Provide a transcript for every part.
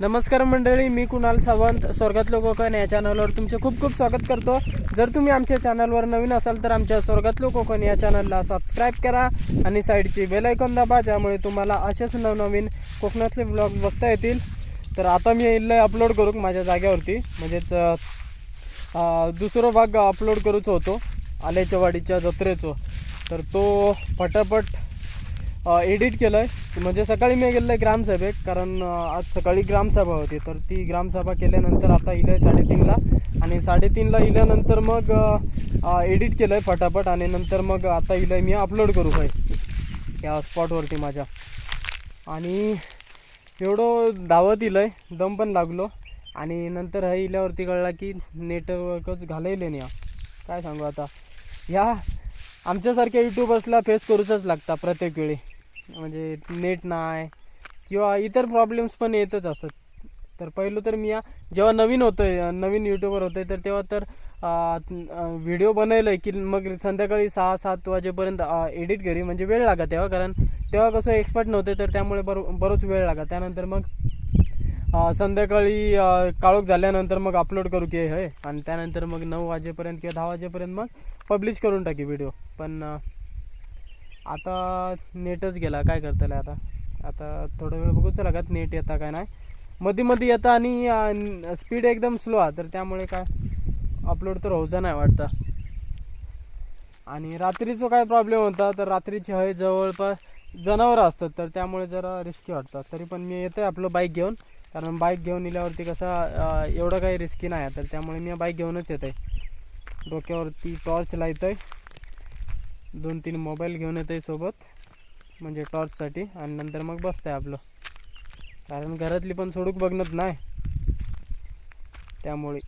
नमस्कार मंडळी मी कुणाल सावंत स्वर्गातलं कोकण या चॅनलवर तुमचे खूप खूप स्वागत करतो. जर तुम्ही आमच्या चॅनलवर नवीन असाल तर आमच्या स्वर्गातलं कोकण या चॅनलला सबस्क्राईब करा आणि साईडची बेलायकॉन दाबा ज्यामुळे तुम्हाला असेच नवनवीन कोकणातले ब्लॉग बघता येतील. तर आता मी येईल अपलोड करू माझ्या जाग्यावरती म्हणजेच अं, दुसरा भाग अपलोड करूच होतो आल्याच्या वाडीच्या जत्रेचो. तर तो पटापट एडिट केलं आहे म्हणजे सकाळी मी गेलो आहे ग्रामसभेत कारण आज सकाळी ग्रामसभा होती. तर ती ग्रामसभा केल्यानंतर आता इलं आहे साडेतीनला आणि साडेतीनला इल्यानंतर मग एडिट केलं आहे फटाफट आणि नंतर मग आता इलं आहे मी अपलोड करू काय या स्पॉटवरती माझ्या. आणि एवढं धावत इलं आहे दम पण लागलो. आणि नंतर हा इल्यावरती कळला की नेटवर्कच घालायले नाही. काय सांगू आता? ह्या आमच्यासारख्या यूट्यूबर्सला फेस करूचच लागता प्रत्येक वेळी. म्हणजे नेट नाही किंवा इतर प्रॉब्लेम्स पण येतच असतात. तर पहिलं तर मी जेव्हा नवीन होतोय नवीन यूट्यूबर होतोय तर तेव्हा तर व्हिडिओ बनवलं की मग संध्याकाळी सहा सात वाजेपर्यंत एडिट घरी म्हणजे वेळ लागा तेव्हा कारण तेव्हा कसं एक्सपर्ट नव्हते तर त्यामुळे बरो बरोच वेळ लागा त्यानंतर मग संध्याकाळी काळोख झाल्यानंतर मग अपलोड करू की हे आणि त्यानंतर मग नऊ वाजेपर्यंत किंवा दहा वाजेपर्यंत मग पब्लिश करून टाकी व्हिडिओ पण आता नेटच गेला काय करताय आता? आता थोडा वेळ बघूच लागत नेट येता काय नाही. मध्ये मध्ये येतं आणि स्पीड एकदम स्लो आहे. तर त्यामुळे काय अपलोड तर होऊचा नाही वाटतं. आणि रात्रीचं काय प्रॉब्लेम होता तर रात्रीची हय जवळपास जनावरं असतात तर त्यामुळे जरा रिस्की वाटतं. तरी पण मी येतोय आपलं बाईक घेऊन. कारण बाईक घेऊन इल्यावरती कसं एवढं काही रिस्की नाही आहे. तर त्यामुळे मी बाईक घेऊनच येत आहे डोक्यावरती टॉर्च लावतो आहे दोन तीन मोबाईल घेऊन येतो आहे सोबत म्हणजे टॉर्चसाठी. आणि नंतर मग बसतं आहे आपलं. कारण घरातली पण सोडूक बघणत नाही. त्यामुळे.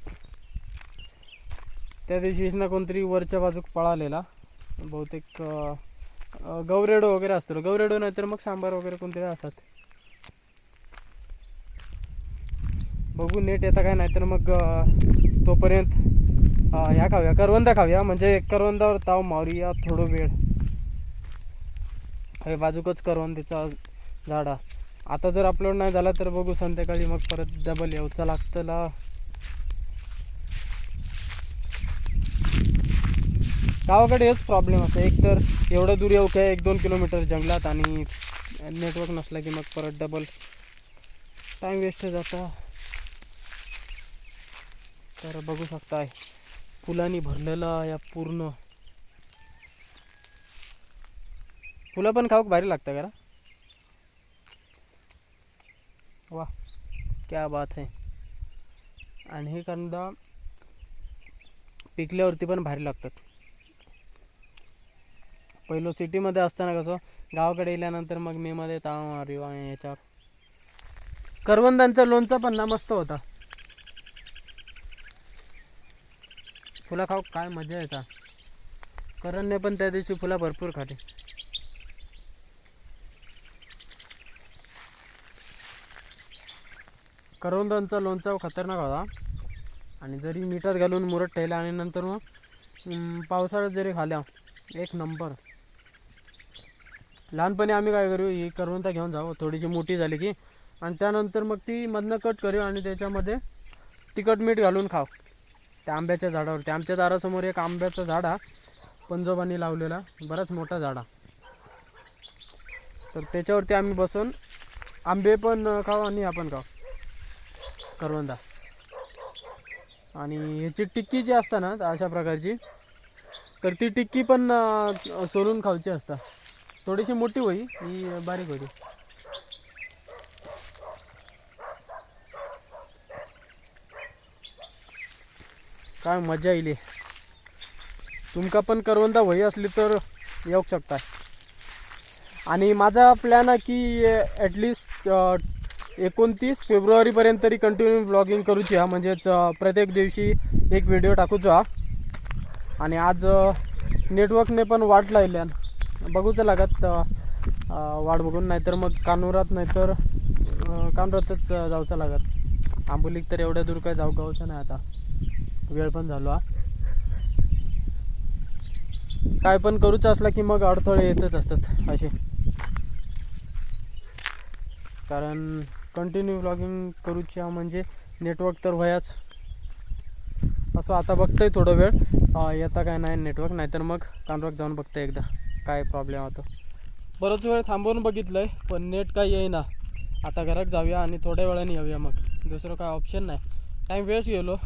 त्या दिवशीच ना कोणतरी वरच्या बाजूक पळालेला. बहुतेक गवरेडो वगैरे असतो. गौरेडो नाही तर मग सांबार वगैरे कोणतरी असतात. बघू नेट येता काय नाही तर मग तोपर्यंत ह्या खाऊया. करवंदा खाऊया. म्हणजे करवंदावर ताव मारूया थोडं वेळ. हे बाजूकच करवंदीचा झाडा. आता जर अपलोड नाही झाला तर बघू संध्याकाळी. मग परत डबल यावचं लागतं गावाकडे हेच प्रॉब्लेम असतो. एक तर एवढं दूर येऊ काय? एक दोन किलोमीटर जंगलात आणि नेटवर्क नसला की मग परत डबल टाईम वेस्ट जाता. तर बघू शकताय. फुलांनी भरलेला या पूर्ण. फुलं पण खाऊक भारी लागतं का वा क्या बात आहे आणि हे कांदा पिकल्यावरती पण भारी लागतात. पहिलं सिटीमध्ये असताना कसं गावाकडे गेल्यानंतर मग मेमध्ये ताव मारू याच्यावर. करवंदांचा लोणचा पण ना मस्त होता. फुलं खाऊ काय मजा येतात करणने पण त्या दिवशी फुलं भरपूर खाते करवंदांचा लोणचा खतरनाक होता. आणि जरी मिठात घालून मुरत ठेवला आणि नंतर मग पावसाळ्यात जरी खाल्या एक नंबर. लहानपणी आम्ही काय करू ही करवंदा घेऊन जाऊ थोडीशी मोठी झाली की. आणि त्यानंतर मग ती मधनं कट करू आणि त्याच्यामध्ये तिखट मीठ घालून खाऊ. त्या आंब्याच्या झाडावरती. आमच्या दारासमोर एक आंब्याचं झाड हा पंजोबांनी लावलेला बराच मोठा झाड आहे. तर त्याच्यावरती आम्ही बसून आंबे पण खाऊ आणि आपण खाऊ. करवंदा. आणि ह्याची टिक्की जी असता ना अशा प्रकारची तर ती टिक्की पण सोलून खाऊची असता. थोडीशी मोठी होई ही बारीक होती. काय मजा येईल. तुमका पण करवंदा वही असली तर येऊ शकता. आणि माझा प्लॅन आहे की ॲटलिस्ट एकोणतीस फेब्रुवारीपर्यंत तरी कंटिन्यू ब्लॉगिंग करूची हा. म्हणजेच प्रत्येक दिवशी एक व्हिडिओ टाकूचो हा. आणि आज नेटवर्कने पण वाट लायल्यान बघूच लागत वाट बघून. नाहीतर मग कानोरात नाहीतर अं, कानोरातच जाऊचं लागत. आंबोलीक तर एवढ्या दूर काय जाऊ गावचं नाही आता. वेळ पण झालो. हा काय पण करूच असला की मग अडथळे येतच असतात असे. कारण कंटिन्यू ब्लॉगिंग करूची हा म्हणजे नेटवर्क तर व्हायाच. असं आता बघतंय थोडं वेळ. येता काय नाही नेटवर्क नाहीतर मग कानरोक जाऊन बघतोय एकदा. काय प्रॉब्लेम होतो. बरंच वेळ थांबवून बघितलंय पण नेट काही येईना. आता घरात जाऊया आणि थोड्या वेळाने येऊया मग. दुसरं काय ऑप्शन नाही. टाईम वेस्ट गेलो.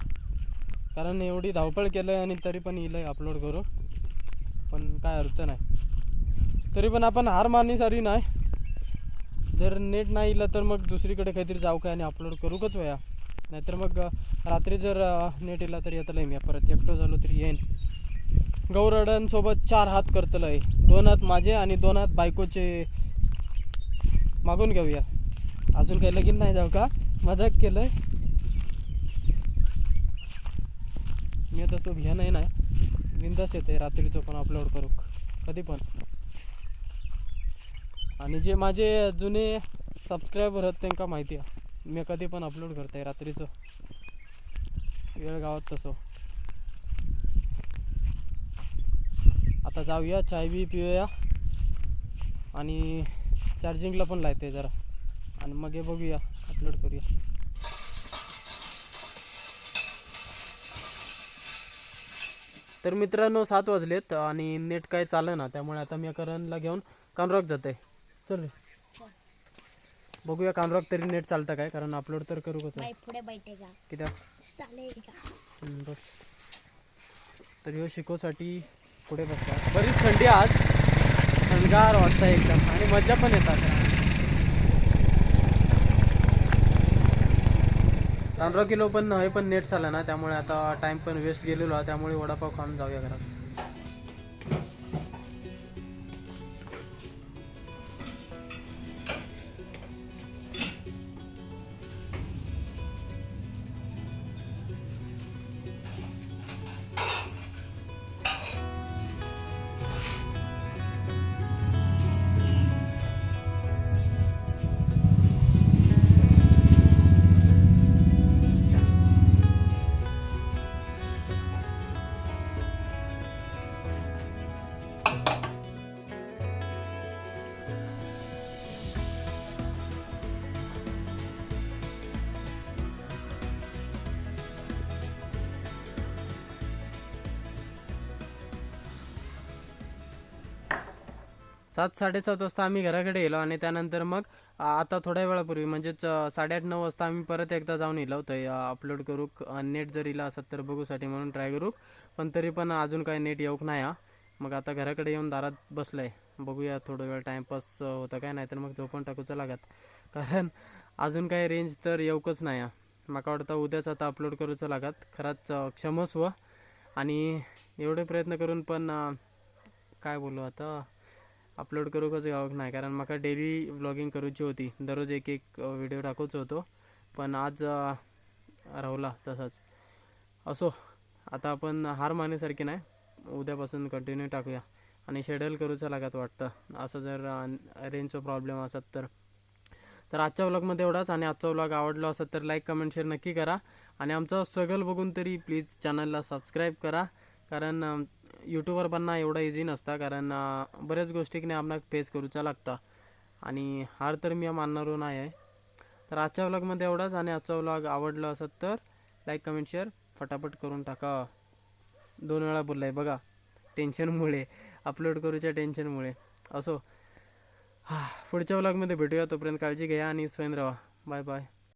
कारण एवढी धावपळ केलं आहे आणि तरी पण येईल अपलोड करू. पण काय अर्थ नाही तरी पण आपण हार मारण्यासारी नाही. जर नेट नाही इलं तर मग दुसरीकडे काहीतरी जाऊ काय आणि अपलोड करू कच वया नाहीतर मग रात्री जर नेट इला तर येतलं मी. परत एकटो झालो तरी येईन. गौरडांसोबत चार हात करतलंय. दोन हात माझे आणि दोन हात बायकोचे. मागून घेऊया. अजून काही लगीन नाही जाऊ का? मजाक केलं आहे मी तसं भिया नाही नाही बिंदास येते रात्रीचं पण अपलोड करू. कधी पण. आणि जे माझे जुने सबस्क्रायबर आहेत त्यांना माहिती आहे. मी कधी पण अपलोड करते रात्रीचं. वेळ गावात तसं. आता जाऊया चाय बी पिऊया. आणि चार्जिंगला पण लायते जरा. आणि मग हे बघूया अपलोड करूया. तर मित्रांनो सात वाजलेत आणि नेट काय चालं ना त्यामुळे आता मी करणला घेऊन कानरॉक जाते चल रे. बघूया कानरॉक तरी नेट चालतं काय कारण अपलोड तर करू कसं बाई पुढे बैठेगा. कित्या चालेल का? हम्म, बस. तर ह्यो शिकोसाठी पुढे बसला. बरीच थंडी आहे आज. थंडगार वाटतं एकदम. आणि मजा पण येतात. पंधरा किलो पण हे पण नेट चाललं ना त्यामुळे आता टाइम पण वेस्ट गेलेलो त्यामुळे वडापाव खाऊन जाऊया घरात. सात साडेसात वाजता आम्ही घराकडे गेलो आणि त्यानंतर मग आता थोड्या वेळापूर्वी म्हणजेच साडेआठ नऊ वाजता आम्ही परत एकदा जाऊन येलो होतं. अपलोड करू नेट जर इला असत तर बघूसाठी म्हणून ट्राय करू. पण तरी पण अजून काय नेट येऊक नाही हा. मग आता घराकडे येऊन दारात बसलंय. बघूया थोडं वेळ टाईमपास होतं काय नाही तर मग झोपून टाकूचं लागत कारण अजून काही रेंज तर येऊकच नाही आहे माका वाटतं उद्याच आता अपलोड करूचं लागत खरंच क्षमस्व. आणि एवढे प्रयत्न करून पण काय बोलू आता? अपलोड करू कसं गावक नाही. कारण म्हाका डेली व्लॉगिंग करूची होती. दररोज एक एक व्हिडिओ टाकूचो होतो. पण आज राहुला तसाच. असो आता आपण हार मानेसारखी नाही. उद्यापासून कंटिन्यू टाकूया. आणि शेड्यूल करूचं लागत वाटतं. असं जर रेंजचा प्रॉब्लेम असत तर. तर आजच्या व्लॉगमध्ये एवढाच. आणि आजचा व्लॉग आवडला असत तर लाईक कमेंट शेअर नक्की करा. आणि आमचा स्ट्रगल बघून तरी प्लीज चॅनलला सबस्क्राईब करा. कारण यूट्यूबर यूट्यूबवर बनणं एवढं इझी नसता कारण बऱ्याच गोष्टीने आपणाक फेस करूचा लागता. आणि हार तर मी मानणार नाही आहे. तर आजच्या व्लॉगमध्ये एवढाच आणि आजचा व्लॉग आवडला असत तर लाईक कमेंट शेअर फटाफट करून टाका. दोन वेळा बोललाय बघा टेन्शनमुळे अपलोड करूच्या टेन्शनमुळे असो. हा पुढच्या व्लॉगमध्ये भेटूया तोपर्यंत काळजी घ्या आणि स्वयं राहा. Bye bye